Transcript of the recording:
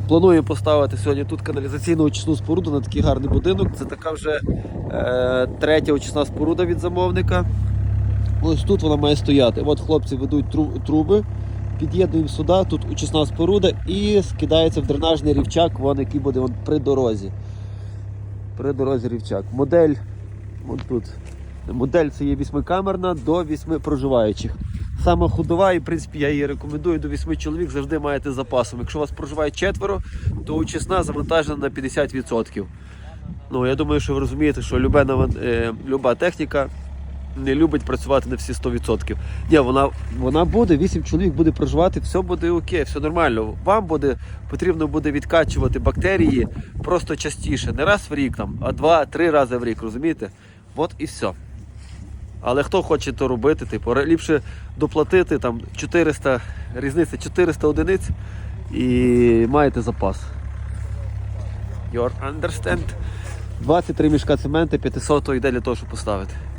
Плануємо поставити сьогодні тут каналізаційну очисну споруду на такий гарний будинок. Це така вже е, третя очисна споруда від замовника. Ось тут вона має стояти. От хлопці ведуть тру- труби, під'єднуємо сюди, тут очисна споруда і скидається в дренажний рівчак, вон, який буде вон, при дорозі. При дорозі рівчак. Модель от тут. Модель це є вісьмикамерна до вісьми проживаючих. Саме ходова, і в принципі я її рекомендую до 8 чоловік завжди маєте запасом. Якщо у вас проживає четверо, то очисна завантажена на 50%. Ну, я думаю, що ви розумієте, що наван- е, люба техніка не любить працювати на всі 100%. Ні, вона, вона буде, 8 чоловік буде проживати, все буде окей, все нормально. Вам буде потрібно буде відкачувати бактерії просто частіше, не раз в рік, там, а два-три рази в рік, розумієте? От і все. Але хто хоче то робити, типу, ліпше доплатити там 400, різниця 400 одиниць і маєте запас. Your understand? 23 мішка цементу, 500 йде для того, щоб поставити.